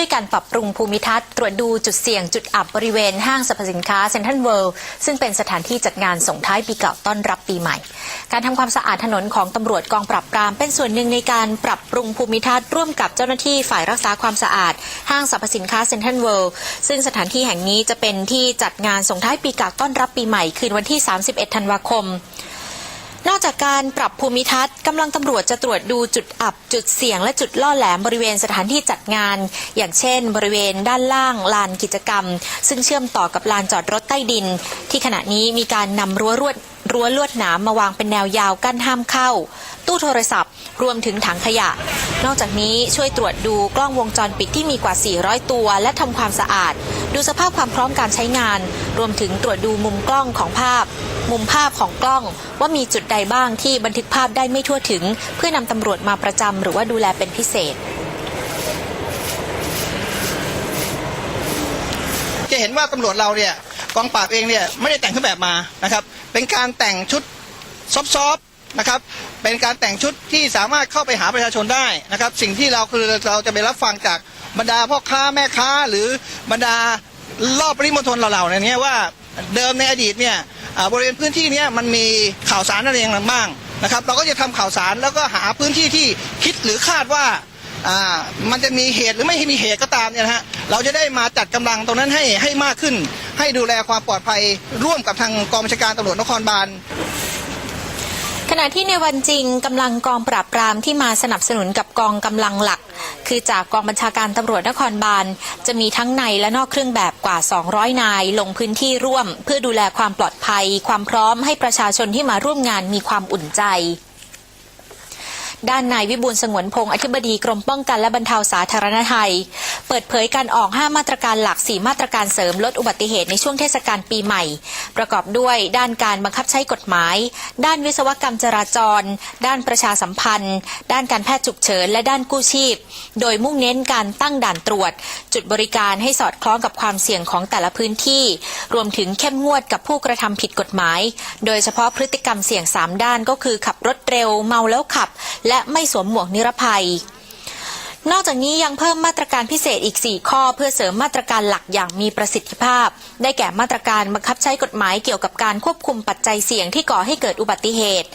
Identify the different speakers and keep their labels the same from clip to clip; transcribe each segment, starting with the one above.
Speaker 1: ช่วยกันปรับปรุงภูมิทัศน์ตรวจดูจุดเสี่ยงจุดอับบริเวณห้างสรรพสินค้าเซ็นทรัลเวิลด์ซึ่งเป็นสถานที่จัดงานส่งท้ายปีเก่าต้อนรับปีใหม่ การทำความสะอาดถนนของตำรวจกองปราบปราม เป็นส่วนหนึ่งในการปรับปรุงภูมิทัศน์ร่วมกับเจ้าหน้าที่ฝ่ายรักษาความสะอาด ห้างสรรพสินค้าเซ็นทรัลเวิลด์ซึ่งสถานที่แห่งนี้จะเป็นที่จัดงานส่งท้ายปีเก่าต้อนรับปีใหม่คืนวันที่ 31 ธันวาคม นอกจากการปรับภูมิทัศน์กำลังตำรวจจะตรวจดูจุดอับ จุดเสี่ยงและจุดล่อแหลมบริเวณสถานที่จัดงาน อย่างเช่น บริเวณด้านล่างลานกิจกรรม ซึ่งเชื่อมต่อกับลานจอดรถใต้ดิน ที่ขณะนี้มีการนำรั้วรวด รั้วลวดหนามมาวางเป็นแนวยาวกั้นห้ามเข้า ตู้โทรศัพท์ รวมถึงถังขยะ นอกจากนี้ช่วยตรวจดูกล้องวงจรปิดที่มีกว่า 400 ตัว และทำความสะอาด ดูสภาพความพร้อมการใช้งาน รวมถึงตรวจดูมุมกล้องของภาพ มุมภาพของกล้องว่ามีจุดใดบ้างที่บันทึกภาพได้ไม่ทั่วถึง เพื่อนำตำรวจมาประจำหรือว่าดูแลเป็นพิเศษ
Speaker 2: จะเห็นว่าตำรวจเราเนี่ยกองปราบเองเนี่ยไม่ได้แต่งเครื่องแบบมานะครับ เป็นการแต่งชุดซอฟๆนะครับ เป็นการแต่งชุดที่สามารถเข้าไปหาประชาชนได้นะครับ สิ่งที่เราคือเราจะไปรับฟังจากบรรดาพ่อค้าแม่ค้า หรือบรรดารอบปริมณฑลเราๆนี่ยว่าเดิมในอดีตเนี่ยบริเวณพื้นที่เนี้มันมีข่าวสารอะไรอย่างบ้างนะครับ เราก็จะทำข่าวสารแล้วก็หาพื้นที่ที่คิดหรือคาดว่า อ่ามันจะมีเหตุหรือไม่มีเหตุก็ตามเนี่ยนะฮะเราจะได้มาจัดกำลังตรงนั้นให้ให้มากขึ้น ให้ดูแลความปลอดภัยร่วมกับทางกองบัญชาการตำรวจนครบาล
Speaker 1: ขณะที่ในวันจริงกำลังกองปราบปรามที่มาสนับสนุนกับกองกำลังหลัก คือจากกองบัญชาการตำรวจนครบาล จะมีทั้งในและนอกเครื่องแบบกว่า 200 นาย ลงพื้นที่ร่วม เพื่อดูแลความปลอดภัย ความพร้อมให้ประชาชนที่มาร่วมงานมีความอุ่นใจ ด้านนายวิบูลสงวนพงศ์อธิบดีกรมป้องกันและบรรเทาสาธารณภัย เปิดเผยการออก 5 มาตรการหลัก 4 มาตรการเสริมลดอุบัติเหตุในช่วงเทศกาลปีใหม่ ประกอบด้วยด้านการบังคับใช้กฎหมาย ด้านวิศวกรรมจราจร ด้านประชาสัมพันธ์ ด้านการแพทย์ฉุกเฉิน และด้านกู้ชีพ โดยมุ่งเน้นการตั้งด่านตรวจ จุดบริการให้สอดคล้องกับความเสี่ยงของแต่ละพื้นที่ รวมถึงเข้มงวดกับผู้กระทำผิดกฎหมาย โดยเฉพาะพฤติกรรมเสี่ยง 3 ด้านก็คือขับรถเร็ว เมาแล้วขับ และไม่สวมหมวกนิรภัย นอกจากนี้ยังเพิ่มมาตรการพิเศษอีก 4 ข้อ เพื่อเสริมมาตรการหลักอย่างมีประสิทธิภาพ ได้แก่มาตรการบังคับใช้กฎหมายเกี่ยวกับการควบคุมปัจจัยเสี่ยงที่ก่อให้เกิดอุบัติเหตุ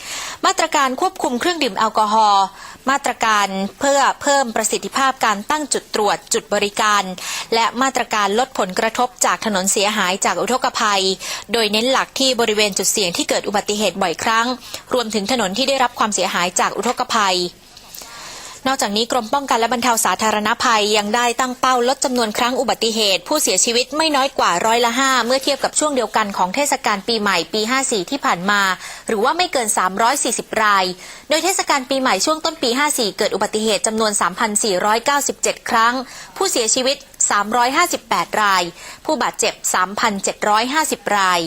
Speaker 1: มาตรการควบคุมเครื่องดื่มแอลกอฮอล์มาตรการเพื่อเพิ่มประสิทธิภาพการตั้งจุดตรวจจุดบริการ และมาตรการลดผลกระทบจากถนนเสียหายจากอุทกภัย โดยเน้นหลักที่บริเวณจุดเสี่ยงที่เกิดอุบัติเหตุบ่อยครั้ง รวมถึงถนนที่ได้รับความเสียหายจากอุทกภัย นอกจากนี้กรมป้องกันและบรรเทาสาธารณภัยยังได้ตั้งเป้าลดจำนวนครั้งอุบัติเหตุ ผู้เสียชีวิตไม่น้อยกว่าร้อยละห้าเมื่อเทียบกับช่วงเดียวกันของเทศกาลปีใหม่ปี 54 ที่ผ่านมา หรือว่าไม่เกิน 340 ราย โดยเทศกาลปีใหม่ช่วงต้นปี 54 เกิดอุบัติเหตุจำนวน 3,497 ครั้ง ผู้เสียชีวิต 358 ราย ผู้บาดเจ็บ 3,750 ราย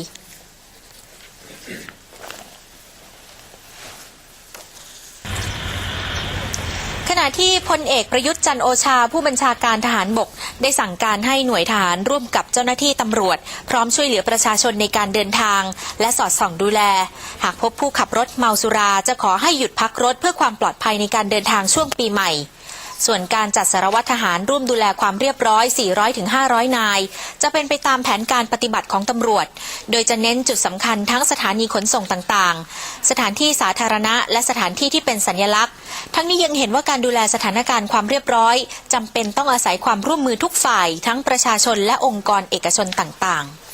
Speaker 1: ณะที่พลเอกประยุทธ์จันโอชาผู้บัญชาการทหารบก ได้สั่งการให้หน่วยทหารร่วมกับเจ้าหน้าที่ตำรวจ พร้อมช่วยเหลือประชาชนในการเดินทาง และสอดส่องดูแล หากพบผู้ขับรถเมาสุราจะขอให้หยุดพักรถเพื่อความปลอดภัยในการเดินทางช่วงปีใหม่ ส่วนการจัดสารวัตรทหารร่วมดูแลความเรียบร้อย 400-500 นาย จะเป็นไปตามแผนการปฏิบัติของตำรวจ โดยจะเน้นจุดสำคัญทั้งสถานีขนส่งต่างๆ สถานที่สาธารณะ และสถานที่ที่เป็นสัญลักษณ์ ทั้งนี้ยังเห็นว่าการดูแลสถานการณ์ความเรียบร้อยจำเป็นต้องอาศัยความร่วมมือทุกฝ่าย ทั้งประชาชนและองค์กรเอกชนต่างๆ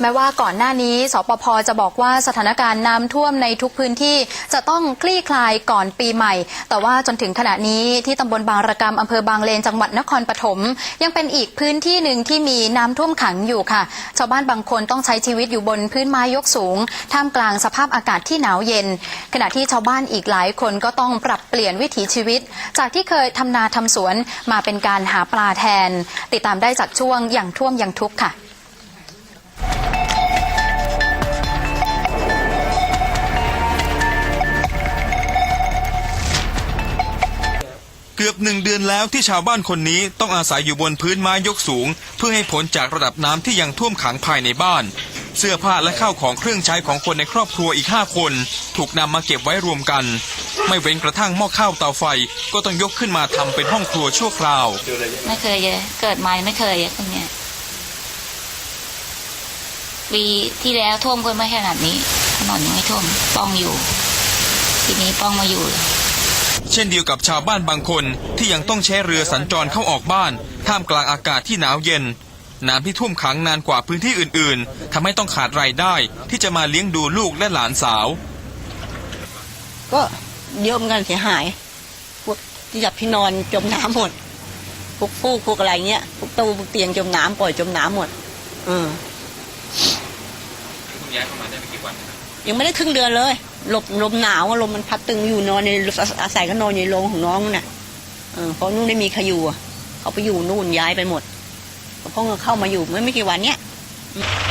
Speaker 3: แม้ว่าก่อนหน้านี้ สปพจะบอกว่าสถานการณ์น้ำท่วมในทุกพื้นที่จะต้องคลี่คลายก่อนปีใหม่ แต่ว่าจนถึงขณะนี้ที่ตำบลบางระกรรมอำเภอบางเลนจังหวัดนครปฐมยังเป็นอีกพื้นที่หนึ่งที่มีน้ำท่วมขังอยู่ค่ะ ชาวบ้านบางคนต้องใช้ชีวิตอยู่บนพื้นไม้ยกสูง ท่ามกลางสภาพอากาศที่หนาวเย็น ขณะที่ชาวบ้านอีกหลายคนก็ต้องปรับเปลี่ยนวิถีชีวิต จากที่เคยทำนาทำสวนมาเป็นการหาปลาแทน ติดตามได้จากช่วงอย่างท่วมอย่างทุกข์ค่ะ
Speaker 4: เกือบหนึ่งเดือนแล้วที่ชาวบ้านคนนี้ต้องอาศัยอยู่บนพื้นไม้ยกสูง เพื่อให้พ้นจากระดับน้ำที่ยังท่วมขังภายในบ้าน เสื้อผ้าและข้าวของเครื่องใช้ของคนในครอบครัวอีกห้าคน ถูกนำมาเก็บไว้รวมกัน ไม่เว้นกระทั่งหม้อข้าวเตาไฟก็ต้องยกขึ้นมาทำเป็นห้องครัวชั่วคราว
Speaker 5: ไม่เคยเกิดมาไม่เคยอะตรงเนี้ย ปีที่แล้วท่วมก็ไม่ขนาดนี้ถนนยังไม่ท่วมป้องอยู่ ทีนี้ป้องมาอยู่
Speaker 4: เช่นเดียวกับชาวบ้านบางคนที่ยังต้องใช้เรือสัญจรเข้าออกบ้าน ท่ามกลางอากาศที่หนาวเย็น น้ำที่ท่วมขังนานกว่าพื้นที่อื่นๆทำให้ต้องขาดรายได้ที่จะมาเลี้ยงดูลูกและหลานสาว
Speaker 6: ก็เยอะเหมือนกันเสียหาย พวกที่จับที่นอนจมน้ำหมด พวกฟูกพวกอะไรเงี้ย พวกตู้พวกเตียงจมน้ำปล่อยจมน้ำหมด เออ ยังไม่ได้ครึ่งเดือนเลยหลบลมหนาวอะลมมันพัดตึงอยู่นอนในอาศัยก็นอนในโรงของน้องน่ะเออเพราะนู่นไม่มีใครอยู่อะเขาไปอยู่นู่นย้ายไปหมดเพราะเข้ามาอยู่เมื่อไม่กี่วันเนี้ย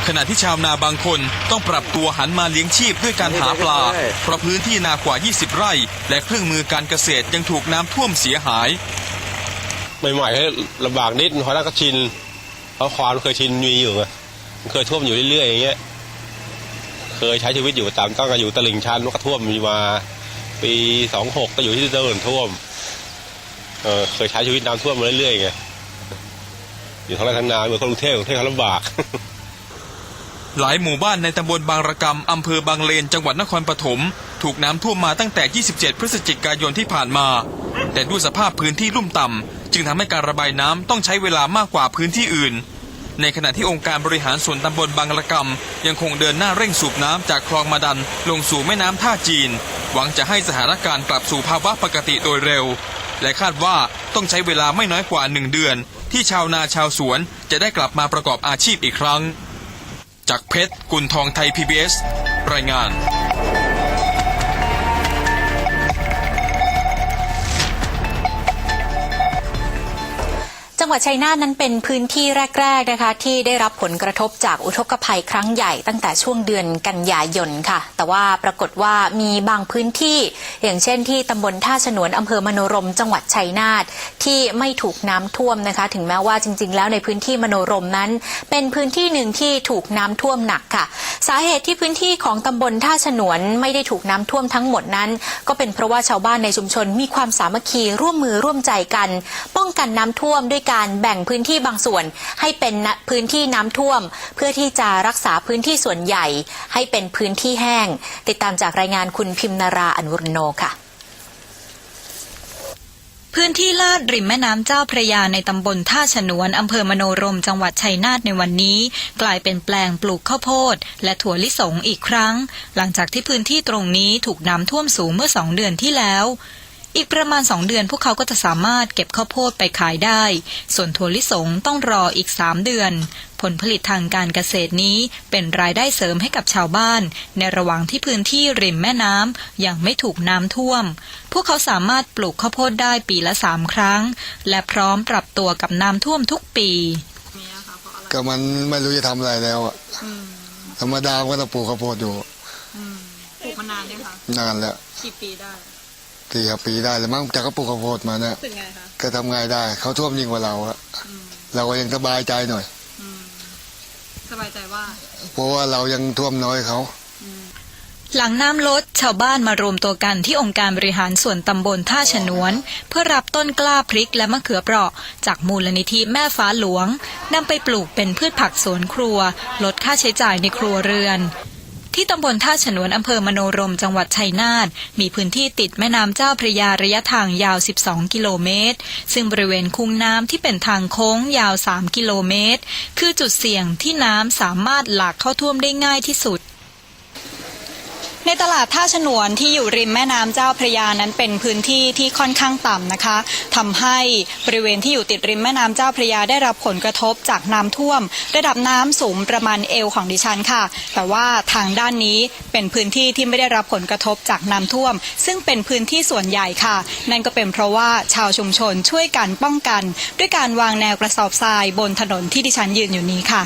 Speaker 4: ขณะที่ชาวนาบางคนต้องปรับตัวหันมาเลี้ยงชีพด้วยการหาปลา เพราะพื้นที่นากว่า 20 ไร่ และเครื่องมือการเกษตรยังถูกน้ำท่วมเสียหาย
Speaker 7: ใหม่ๆให้ลำบากนิดพอแล้วก็ชินเพราะความเคยชินมีอยู่ไงมันเคยท่วมอยู่เรื่อยๆอย่างเงี้ย เคยใช้ชีวิตอยู่ตามต้องอยู่ตลิ่งชันก็ท่วมมีมาปีสองหกก็อยู่ที่เดินท่วมเออเคยใช้ชีวิตน้ำท่วมมาเรื่อยๆไงอยู่ทั้งไรทั้งนาเหมือนคนกรุงเทพกรุงเทพเขาลำบาก
Speaker 4: หลายหมู่บ้านในตำบลบางระกำอำเภอบางเลนจังหวัดนครปฐมถูกน้ำท่วมมาตั้งแต่ 27 พฤศจิกายนที่ผ่านมา แต่ด้วยสภาพพื้นที่ลุ่มต่ำจึงทำให้การระบายน้ำต้องใช้เวลามากกว่าพื้นที่อื่น ในขณะที่องค์การบริหารส่วนตำบลบางระกำยังคงเดินหน้าเร่งสูบน้ำจากคลองมาดันลงสู่แม่น้ำท่าจีน หวังจะให้สถานการณ์กลับสู่ภาวะปกติโดยเร็ว และคาดว่าต้องใช้เวลาไม่น้อยกว่าหนึ่งเดือน ที่ชาวนาชาวสวนจะได้กลับมาประกอบอาชีพอีกครั้ง จากเพชรกุลทองไทย PBS รายงาน
Speaker 1: จังหวัดชัยนาทนั้นเป็นพื้นที่แรก ๆนะคะ ที่ได้รับผลกระทบจากอุทกภัยครั้งใหญ่ตั้งแต่ช่วงเดือนกันยายนค่ะ แต่ว่าปรากฏว่ามีบางพื้นที่ อย่างเช่นที่ตำบลท่าฉนวนอำเภอมโนรม จังหวัดชัยนาทที่ไม่ถูกน้ำท่วมนะคะ ถึงแม้ว่าจริง ๆ แล้วในพื้นที่มโนรมนั้น เป็นพื้นที่หนึ่งที่ถูกน้ำท่วมหนักค่ะ สาเหตุที่พื้นที่ของตำบลท่าฉนวนไม่ได้ถูกน้ำท่วมทั้งหมดนั้น ก็เป็นเพราะว่าชาวบ้านในชุมชนมีความสามัคคีร่วมมือร่วมใจกัน ป้องกันน้ำท่วมด้วยการแบ่งพื้นที่บางส่วนให้เป็นพื้นที่น้ำท่วม เพื่อที่จะรักษาพื้นที่ส่วนใหญ่ ให้เป็นพื้นที่แห้ง ติดตามจากรายงานคุณพิมนาราอนุรโนค่ะ
Speaker 8: พื้นที่ลาดริมแม่น้ำเจ้าพระยาในตำบลท่าฉนวนอำเภอมโนรมจังหวัดชัยนาทในวันนี้ กลายเป็นแปลงปลูกข้าวโพด และถั่วลิสงอีกครั้ง หลังจากที่พื้นที่ตรงนี้ถูกน้ำท่วมสูงเมื่อสองเดือนที่แล้ว อีกประมาณสองเดือนพวกเขาก็จะสามารถเก็บข้าวโพดไปขายได้ ส่วนถั่วลิสงต้องรออีกสามเดือน ผลผลิตทางการเกษตรนี้เป็นรายได้เสริมให้กับชาวบ้าน ในระหว่างที่พื้นที่ริมแม่น้ำยังไม่ถูกน้ำท่วม พวกเขาสามารถปลูกข้าวโพดได้ปีละสามครั้ง และพร้อมปรับตัวกับน้ำท่วมทุกปี
Speaker 9: ก็มันไม่รู้จะทำอะไรแล้วอะธรรมดาก็ต้องปลูกข้าวโพดอยู่
Speaker 8: ปลูกมานานยังคะ
Speaker 9: นานแล้ว
Speaker 8: กี่ปีได้
Speaker 9: สี่ห้าปีได้แล้วมั้งจากก็ปลูกข้าวโพดมาเนี่ย
Speaker 8: เป็นไงคะ
Speaker 9: ก็ทำไงได้เขาท่วมยิ่งกว่าเราอะเราก็ยังสบายใจหน่อย
Speaker 8: สบายใจว่า
Speaker 9: เพราะว่าเรายังท่วมน้อยเขา
Speaker 8: หลังน้ำลดชาวบ้านมารวมตัวกันที่องค์การบริหารส่วนตำบลท่าฉนวน เพื่อรับต้นกล้าพริกและมะเขือเปราะ จากมูลนิธิแม่ฟ้าหลวงนำไปปลูกเป็นพืชผักสวนครัว ลดค่าใช้จ่ายในครัวเรือน ที่ตำบลท่าฉนวนอำเภอมโนรมจังหวัดชัยนาทมีพื้นที่ติดแม่น้ำเจ้าพระยาระยะทางยาว 12 กิโลเมตร ซึ่งบริเวณคุ้งน้ำที่เป็นทางโค้งยาว 3 กิโลเมตร คือจุดเสี่ยงที่น้ำสามารถหลากเข้าท่วมได้ง่ายที่สุด ในตลาดท่าฉนวนที่อยู่ริมแม่น้ำเจ้าพระยานั้นเป็นพื้นที่ที่ค่อนข้างต่ำนะคะทำให้บริเวณที่อยู่ติดริมแม่น้ำเจ้าพระยาได้รับผลกระทบจากน้ำท่วม ระดับน้ำสูงประมาณเอวของดิฉันค่ะ แต่ว่าทางด้านนี้เป็นพื้นที่ที่ไม่ได้รับผลกระทบจากน้ำท่วม ซึ่งเป็นพื้นที่ส่วนใหญ่ค่ะ นั่นก็เป็นเพราะว่าชาวชุมชนช่วยกันป้องกัน ด้วยการวางแนวกระสอบทรายบนถนนที่ดิฉันยืนอยู่นี้ค่ะ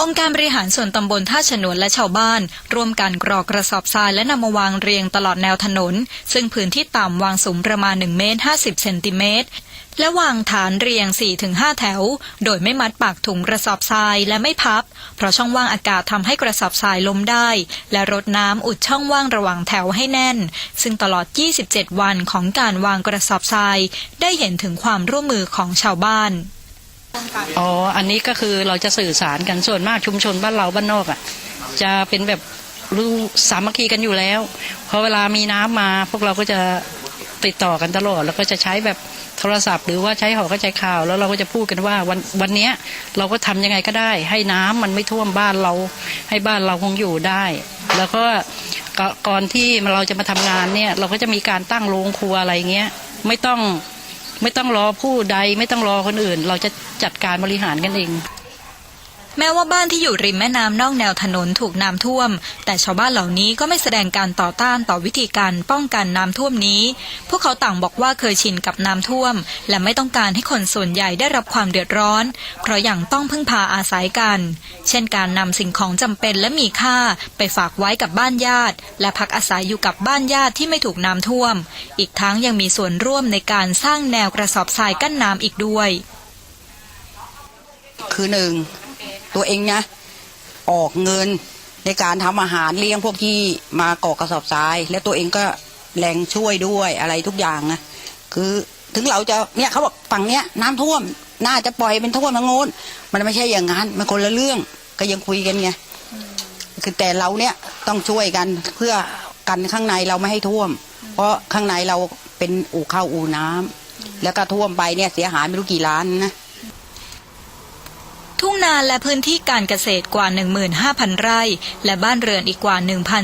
Speaker 8: องค์การบริหารส่วนตำบลท่าฉนวนและชาวบ้าน ร่วมกันกรอกกระสอบทรายและนำมาวางเรียงตลอดแนวถนน ซึ่งพื้นที่ต่ำวางสูงประมาณ 1 เมตร 50 เซนติเมตร และวางฐานเรียง 4-5 แถว โดยไม่มัดปากถุงกระสอบทรายและไม่พับ เพราะช่องว่างอากาศทำให้กระสอบทรายล้มได้ และรดน้ำอุดช่องว่างระหว่างแถวให้แน่น ซึ่งตลอด 27 วันของการวางกระสอบทราย ได้เห็นถึงความร่วมมือของชาวบ้าน
Speaker 10: อ๋อ อันนี้ก็คือเราจะสื่อสารกันส่วนมากชุมชนบ้านเราบ้านนอกอะ จะเป็นแบบรู้สามัคคีกันอยู่แล้วพอเวลามีน้ำมา พวกเราก็จะติดต่อกันตลอด แล้วก็จะใช้แบบโทรศัพท์ หรือว่าใช้หอกระจายข่าว แล้วเราก็จะพูดกันว่าวันวันนี้เราก็ทำยังไงก็ได้ ให้น้ำมันไม่ท่วมบ้านเรา ให้บ้านเราคงอยู่ได้ แล้วก็ก่ก่อนที่เราจะมาทำงานเนี่ย เราก็จะมีการตั้งโรงครัวอะไรเงี้ย ไม่ต้อง ไม่ต้องรอผู้ใดไม่ต้องรอคนอื่น เราจะจัดการบริหารกันเอง
Speaker 8: แม้ว่าบ้านที่อยู่ริมแม่น้ำนอกแนวถนนถูกน้ำท่วม แต่ชาวบ้านเหล่านี้ก็ไม่แสดงการต่อต้านต่อวิธีการป้องกันน้ำท่วมนี้ พวกเขาต่างบอกว่าเคยชินกับน้ำท่วม และไม่ต้องการให้คนส่วนใหญ่ได้รับความเดือดร้อน เพราะอย่างต้องพึ่งพาอาศัยกัน เช่นการนำสิ่งของจำเป็นและมีค่าไปฝากไว้กับบ้านญาติ และพักอาศัยอยู่กับบ้านญาติที่ไม่ถูกน้ำท่วม อีกทั้งยังมีส่วนร่วมในการสร้างแนวกระสอบทรายกั้นน้ำอีกด้วย
Speaker 11: คือหนึ่ง ตัวเองนะ ออกเงินในการทำอาหารเลี้ยงพวกที่มาก่อกระสอบทราย และตัวเองก็แรงช่วยด้วยอะไรทุกอย่างนะคือถึงเราจะเนี่ยเขาบอกฝั่งเนี้ยน้ำท่วม น่าจะปล่อยเป็นท่วมทางโน้นมันไม่ใช่อย่างนั้นมันคนละเรื่องก็ยังคุยกันไงคือแต่เราเนี่ยต้องช่วยกันเพื่อกันข้างในเราไม่ให้ท่วม เพราะข้างในเราเป็นอู่ข้าวอู่น้ำแล้วก็ท่วมไปเนี่ยเสียหายไม่รู้กี่ล้านนะ
Speaker 8: ทุ่งนาและพื้นที่การเกษตรกว่า 15,000 ไร่ และบ้านเรือนอีกกว่า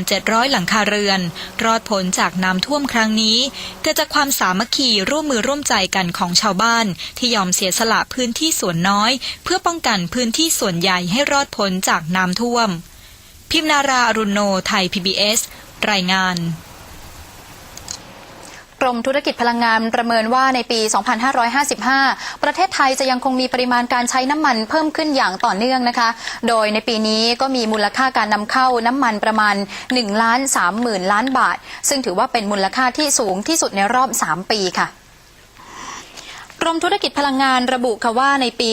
Speaker 8: 1,700 หลังคาเรือน รอดพ้นจากน้ำท่วมครั้งนี้ เกิดจากความสามัคคีร่วมมือร่วมใจกันของชาวบ้าน ที่ยอมเสียสละพื้นที่ส่วนน้อย เพื่อป้องกันพื้นที่ส่วนใหญ่ให้รอดพ้นจากน้ำท่วม พิมนาราอรุณโนไทย PBS รายงาน
Speaker 3: กรมธุรกิจพลังงานประเมินว่าในปี 2555 ประเทศไทยจะยังคงมีปริมาณการใช้น้ำมันเพิ่มขึ้นอย่างต่อเนื่องนะคะ โดยในปีนี้ก็มีมูลค่าการนำเข้าน้ำมันประมาณ1ล้าน3หมื่นล้านบาท ซึ่งถือว่าเป็นมูลค่าที่สูงที่สุดในรอบ 3 ปีค่ะกรมธุรกิจพลังงานระบุค่ะว่าในปี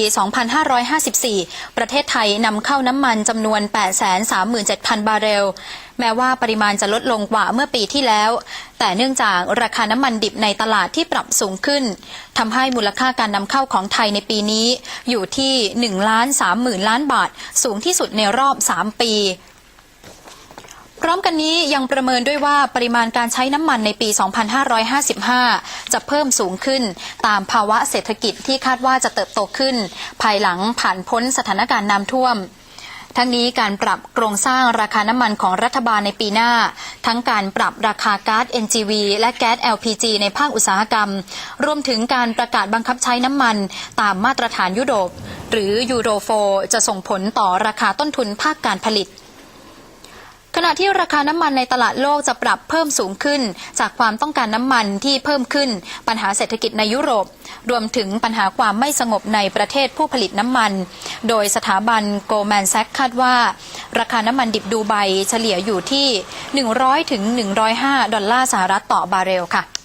Speaker 3: 2554 ประเทศไทยนำเข้าน้ำมันจำนวน 837,000 บาร์เรล แม้ว่าปริมาณจะลดลงกว่าเมื่อปีที่แล้ว แต่เนื่องจากราคาน้ำมันดิบในตลาดที่ปรับสูงขึ้นทำให้มูลค่าการนำเข้าของไทยในปีนี้ อยู่ที่1ล้าน3หมื่นล้านบาท สูงที่สุดในรอบ 3 ปีพร้อมกันนี้ยังประเมินด้วยว่าปริมาณการใช้น้ำมันในปี 2555 จะเพิ่มสูงขึ้น ตามภาวะเศรษฐกิจที่คาดว่าจะเติบโตขึ้น ภายหลังผ่านพ้นสถานการณ์น้ำท่วม ทั้งนี้การปรับโครงสร้างราคาน้ำมันของรัฐบาลในปีหน้า ทั้งการปรับราคาก๊าซ NGV และแก๊ส LPG ในภาคอุตสาหกรรม รวมถึงการประกาศบังคับใช้น้ำมันตามมาตรฐานยุโรป หรือยูโรโฟจะส่งผลต่อราคาต้นทุนภาคการผลิต ณะที่ราคาน้ำมันในตลาดโลกจะปรับเพิ่มสูงขึ้น จากความต้องการน้ำมันที่เพิ่มขึ้น ปัญหาเศรษฐกิจในยุโรป รวมถึงปัญหาความไม่สงบในประเทศผู้ผลิตน้ำมัน โดยสถาบันโกลแมนแซกคาดว่า ราคาน้ำมันดิบดูไบเฉลี่ยอยู่ที่ 100ถึง105 ดอลลาร์สหรัฐต่อบาร์เรลค่ะ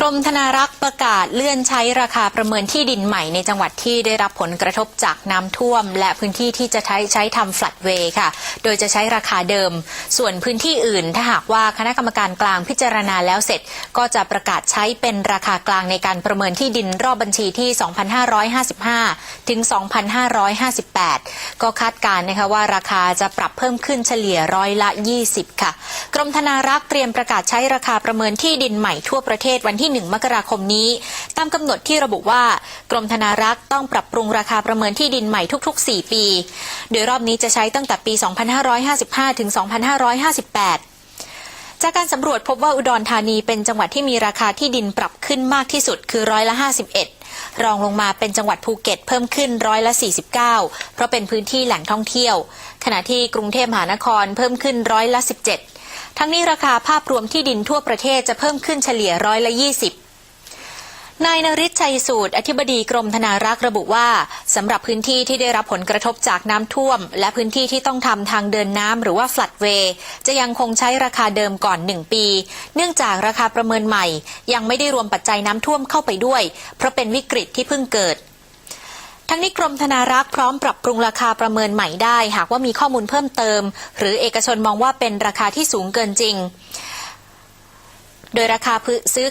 Speaker 1: กรมธนารักษ์ประกาศเลื่อนใช้ราคาประเมินที่ดินใหม่ในจังหวัดที่ได้รับผลกระทบจากน้ำท่วม และพื้นที่ที่จะใช้ใช้ทำฟลัดเวย์ค่ะ โดยจะใช้ราคาเดิม ส่วนพื้นที่อื่นถ้าหากว่าคณะกรรมการกลางพิจารณาแล้วเสร็จ ก็จะประกาศใช้เป็นราคากลางในการประเมินที่ดินรอบบัญชีที่ 2,555 ถึง 2,558 ก็คาดการณ์นะคะว่าราคาจะปรับเพิ่มขึ้นเฉลี่ยร้อยละ 20 ค่ะ กรมธนารักษ์เตรียมประกาศใช้ราคาประเมินที่ดินใหม่ทั่วประเทศวันที่1 มกราคมนี้ ตามกำหนดที่ระบุว่า กรมธนารักษ์ต้องปรับปรุงราคาประเมินที่ดินใหม่ทุก ๆ 4 ปี โดยรอบนี้จะใช้ตั้งแต่ปี 2555 ถึง 2558จากการสำรวจพบว่าอุดรธานีเป็นจังหวัดที่มีราคาที่ดินปรับขึ้นมากที่สุดคือร้อยละ 51 รองลงมาเป็นจังหวัดภูเก็ตเพิ่มขึ้นร้อยละ 49 เพราะเป็นพื้นที่แหล่งท่องเที่ยว ขณะที่กรุงเทพมหานครเพิ่มขึ้นร้อยละ 17 ทั้งนี้ราคาภาพรวมที่ดินทั่วประเทศจะเพิ่มขึ้นเฉลี่ยร้อยละ 20นายนริชัยสูตร อธิบดีกรมธนารักษ์ระบุว่าสำหรับพื้นที่ที่ได้รับผลกระทบจากน้ำท่วม และพื้นที่ที่ต้องทำทางเดินน้ำหรือว่าฟลัดเวย์จะยังคงใช้ราคาเดิมก่อน 1 ปี เนื่องจากราคาประเมินใหม่ ยังไม่ได้รวมปัจจัยน้ำท่วมเข้าไปด้วย เพราะเป็นวิกฤตที่เพิ่งเกิด ทั้งนี้กรมธนารักษ์พร้อมปรับปรุงราคาประเมินใหม่ได้ หากว่ามีข้อมูลเพิ่มเติม หรือเอกชนมองว่าเป็นราคาที่สูงเกินจริง โดยราคาซื้อ